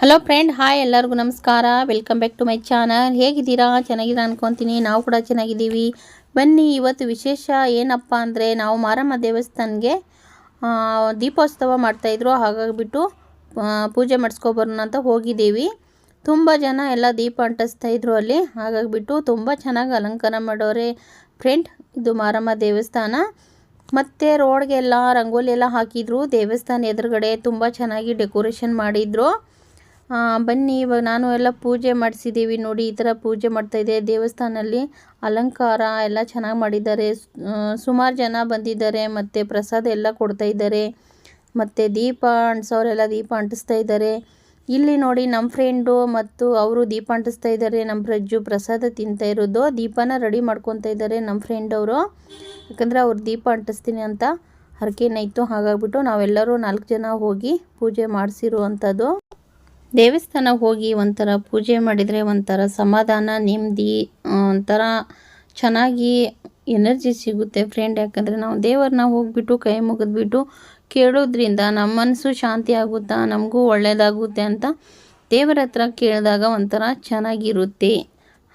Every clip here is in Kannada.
ಹಲೋ ಫ್ರೆಂಡ್ ಹಾಯ್ ಎಲ್ಲರಿಗೂ ನಮಸ್ಕಾರ. Welcome back to my channel ಹೇಗಿದ್ದೀರಾ? ಚೆನ್ನಾಗಿದ್ದೀರಾ ಅನ್ಕೊತೀನಿ. ನಾವು ಕೂಡ ಚೆನ್ನಾಗಿದ್ದೀವಿ. ಬನ್ನಿ, ಇವತ್ತು ವಿಶೇಷ ಏನಪ್ಪ ಅಂದರೆ ನಾವು ಮಾರಮ್ಮ ದೇವಸ್ಥಾನಗೆ ದೀಪೋತ್ಸವ ಮಾಡ್ತಾಯಿದ್ರು ಹಾಗಾಗಿಬಿಟ್ಟು ಪೂಜೆ ಮಾಡಿಸ್ಕೊಬರೋಣ ಅಂತ ಹೋಗಿದ್ದೀವಿ. ತುಂಬ ಜನ ಎಲ್ಲ ದೀಪ ಅಂಟಿಸ್ತಾ ಇದ್ರು ಅಲ್ಲಿ. ಹಾಗಾಗಿಬಿಟ್ಟು ತುಂಬ ಚೆನ್ನಾಗಿ ಅಲಂಕಾರ ಮಾಡೋರೆ ಫ್ರೆಂಡ್ ಇದು ಮಾರಮ್ಮ ದೇವಸ್ಥಾನ. ಮತ್ತು ರೋಡ್ಗೆಲ್ಲ ರಂಗೋಲಿ ಎಲ್ಲ ಹಾಕಿದ್ರು. ದೇವಸ್ಥಾನ ಎದುರುಗಡೆ ತುಂಬ ಚೆನ್ನಾಗಿ ಡೆಕೋರೇಷನ್ ಮಾಡಿದ್ರು. ಬನ್ನಿ ಇವಾಗ ನಾನು ಎಲ್ಲ ಪೂಜೆ ಮಾಡಿಸಿದ್ದೀವಿ ನೋಡಿ, ಈ ಥರ ಪೂಜೆ ಮಾಡ್ತಾಯಿದೆ ದೇವಸ್ಥಾನದಲ್ಲಿ ಅಲಂಕಾರ ಎಲ್ಲ ಚೆನ್ನಾಗಿ ಮಾಡಿದ್ದಾರೆ. ಸುಮಾರು ಜನ ಬಂದಿದ್ದಾರೆ ಮತ್ತು ಪ್ರಸಾದ ಎಲ್ಲ ಕೊಡ್ತಾ ಇದ್ದಾರೆ. ಮತ್ತು ದೀಪ ಅಂಟಿಸೋರೆಲ್ಲ ದೀಪ ಅಂಟಿಸ್ತಾ ಇದ್ದಾರೆ. ಇಲ್ಲಿ ನೋಡಿ ನಮ್ಮ ಫ್ರೆಂಡು ಮತ್ತು ಅವರು ದೀಪ ಅಂಟಿಸ್ತಾ ಇದ್ದಾರೆ. ನಮ್ಮ ಪ್ರಜ್ಜು ಪ್ರಸಾದ ತಿಂತಾ ಇರೋದು. ದೀಪನ ರೆಡಿ ಮಾಡ್ಕೊತಾ ಇದ್ದಾರೆ ನಮ್ಮ ಫ್ರೆಂಡ್ ಅವರು. ಯಾಕಂದರೆ ಅವ್ರು ದೀಪ ಅಂಟಿಸ್ತೀನಿ ಅಂತ ಹರಕೆನಾಯಿತು ಹಾಗಾಗ್ಬಿಟ್ಟು ನಾವೆಲ್ಲರೂ ನಾಲ್ಕು ಜನ ಹೋಗಿ ಪೂಜೆ ಮಾಡಿಸಿರುವಂಥದ್ದು. ದೇವಸ್ಥಾನ ಹೋಗಿ ಒಂಥರ ಪೂಜೆ ಮಾಡಿದರೆ ಒಂಥರ ಸಮಾಧಾನ, ನೆಮ್ಮದಿ ಒಂಥರ ಚೆನ್ನಾಗಿ ಎನರ್ಜಿ ಸಿಗುತ್ತೆ ಫ್ರೆಂಡ್ ಯಾಕಂದರೆ ನಾವು ದೇವರನ್ನ ಹೋಗಿಬಿಟ್ಟು ಕೈ ಮುಗಿದ್ಬಿಟ್ಟು ಕೇಳೋದ್ರಿಂದ ನಮ್ಮ ಮನಸ್ಸು ಶಾಂತಿ ಆಗುತ್ತಾ, ನಮಗೂ ಒಳ್ಳೆಯದಾಗುತ್ತೆ ಅಂತ ದೇವರ ಹತ್ರ ಕೇಳಿದಾಗ ಒಂಥರ ಚೆನ್ನಾಗಿರುತ್ತೆ.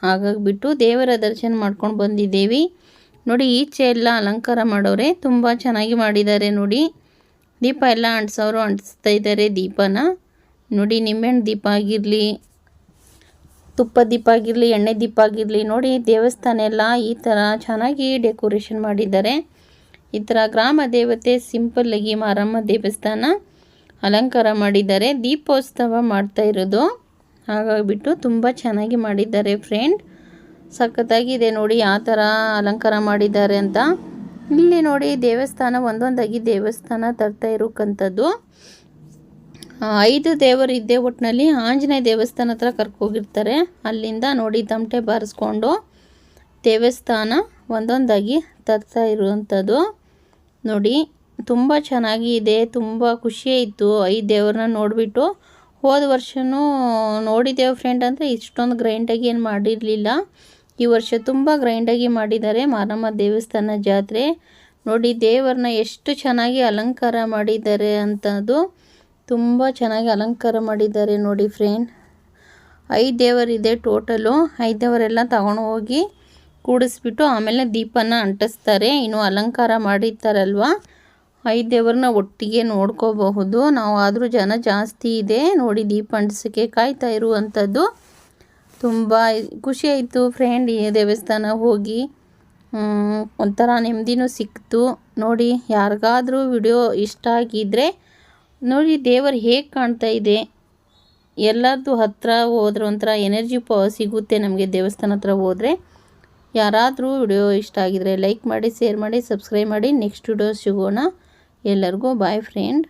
ಹಾಗಾಗಿಬಿಟ್ಟು ದೇವರ ದರ್ಶನ ಮಾಡ್ಕೊಂಡು ಬಂದಿದ್ದೇವೆ. ನೋಡಿ, ಈಚೆ ಎಲ್ಲ ಅಲಂಕಾರ ಮಾಡೋರೆ ತುಂಬ ಚೆನ್ನಾಗಿ ಮಾಡಿದ್ದಾರೆ ನೋಡಿ. ದೀಪ ಎಲ್ಲ ಅಂಟಿಸೋರು, ಅಂಟಿಸ್ತಾ ಇದ್ದಾರೆ ದೀಪನ. ನೋಡಿ, ನಿಂಬೆಹಣ್ಣು ದೀಪ ಆಗಿರಲಿ, ತುಪ್ಪ ದೀಪ ಆಗಿರಲಿ, ಎಣ್ಣೆ ದೀಪ ಆಗಿರಲಿ, ನೋಡಿ ದೇವಸ್ಥಾನ ಎಲ್ಲ ಈ ಥರ ಚೆನ್ನಾಗಿ ಡೆಕೋರೇಷನ್ ಮಾಡಿದ್ದಾರೆ. ಈ ಥರ ಗ್ರಾಮ ದೇವತೆ ಸಿಂಪಲ್ಲಾಗಿ ಮಾರಮ್ಮ ದೇವಸ್ಥಾನ ಅಲಂಕಾರ ಮಾಡಿದ್ದಾರೆ. ದೀಪೋತ್ಸವ ಮಾಡ್ತಾ ಇರೋದು. ಹಾಗಾಗಿಬಿಟ್ಟು ತುಂಬ ಚೆನ್ನಾಗಿ ಮಾಡಿದ್ದಾರೆ ಫ್ರೆಂಡ್. ಸಖತ್ತಾಗಿದೆ ನೋಡಿ, ಆ ಥರ ಅಲಂಕಾರ ಮಾಡಿದ್ದಾರೆ ಅಂತ. ಇಲ್ಲಿ ನೋಡಿ, ದೇವಸ್ಥಾನ ಒಂದೊಂದಾಗಿ ದೇವಸ್ಥಾನ ತರ್ತಾ ಇರೋಕ್ಕಂಥದ್ದು. ಐದು ದೇವರು ಇದ್ದೇ ಒಟ್ಟಿನಲ್ಲಿ ಆಂಜನೇಯ ದೇವಸ್ಥಾನ ಹತ್ರ ಕರ್ಕೋಗಿರ್ತಾರೆ. ಅಲ್ಲಿಂದ ನೋಡಿ ತಮಟೆ ಬಾರಿಸ್ಕೊಂಡು ದೇವಸ್ಥಾನ ಒಂದೊಂದಾಗಿ ತರ್ತಾ ಇರುವಂಥದ್ದು. ನೋಡಿ, ತುಂಬ ಚೆನ್ನಾಗಿ ಇದೆ, ತುಂಬ ಖುಷಿ ಇತ್ತು ಐದು ದೇವ್ರನ್ನ ನೋಡಿಬಿಟ್ಟು. ಹೋದ ವರ್ಷವೂ ನೋಡಿದ್ದೇವೆ ಫ್ರೆಂಡ್ ಅಂದರೆ ಇಷ್ಟೊಂದು ಗ್ರೈಂಡಾಗಿ ಏನು ಮಾಡಿರಲಿಲ್ಲ. ಈ ವರ್ಷ ತುಂಬ ಗ್ರೈಂಡಾಗಿ ಮಾಡಿದ್ದಾರೆ ಮಾರಮ್ಮ ದೇವಸ್ಥಾನ ಜಾತ್ರೆ. ನೋಡಿ, ದೇವರನ್ನ ಎಷ್ಟು ಚೆನ್ನಾಗಿ ಅಲಂಕಾರ ಮಾಡಿದ್ದಾರೆ ಅಂತದ್ದು ತುಂಬ ಚೆನ್ನಾಗಿ ಅಲಂಕಾರ ಮಾಡಿದ್ದಾರೆ ನೋಡಿ ಫ್ರೆಂಡ್ ಐದು ದೇವರಿದೆ ಟೋಟಲು ಐದು ದೇವರೆಲ್ಲ ತಗೊಂಡು ಹೋಗಿ ಕೂಡಿಸ್ಬಿಟ್ಟು ಆಮೇಲೆ ದೀಪನ ಅಂಟಿಸ್ತಾರೆ. ಇನ್ನು ಅಲಂಕಾರ ಮಾಡಿರ್ತಾರಲ್ವ? ಐದು ದೇವರನ್ನ ಒಟ್ಟಿಗೆ ನೋಡ್ಕೋಬಹುದು. ನಾವು ಆದರೂ ಜನ ಜಾಸ್ತಿ ಇದೆ. ನೋಡಿ ದೀಪ ಅಂಟಿಸೋಕ್ಕೆ ಕಾಯ್ತಾ ಇರುವಂಥದ್ದು ತುಂಬ ಖುಷಿ ಆಯಿತು ಫ್ರೆಂಡ್ ಈ ದೇವಸ್ಥಾನ ಹೋಗಿ. ಒಂಥರ ನೆಮ್ಮದಿನೂ ಸಿಕ್ತು. ನೋಡಿ, ಯಾರಿಗಾದರೂ ವಿಡಿಯೋ ಇಷ್ಟ ಆಗಿದ್ದರೆ ನೋಡಿ, ದೇವರು ಹೇಗೆ ಕಾಣ್ತಾ ಇದೆ? ಎಲ್ಲರದ್ದು ಹತ್ರ ಹೋದ್ರೆ ಒಂಥರ ಎನರ್ಜಿ ಪ ಸಿಗುತ್ತೆ ನಮಗೆ ದೇವಸ್ಥಾನ ಹತ್ರ ಹೋದರೆ. ಯಾರಾದರೂ ವಿಡಿಯೋ ಇಷ್ಟ ಆಗಿದರೆ ಲೈಕ್ ಮಾಡಿ ಶೇರ್ ಮಾಡಿ ಸಬ್ಸ್ಕ್ರೈಬ್ ಮಾಡಿ. ನೆಕ್ಸ್ಟ್ ವಿಡಿಯೋ ಸಿಗೋಣ. ಎಲ್ಲರಿಗೂ ಬಾಯ್ ಫ್ರೆಂಡ್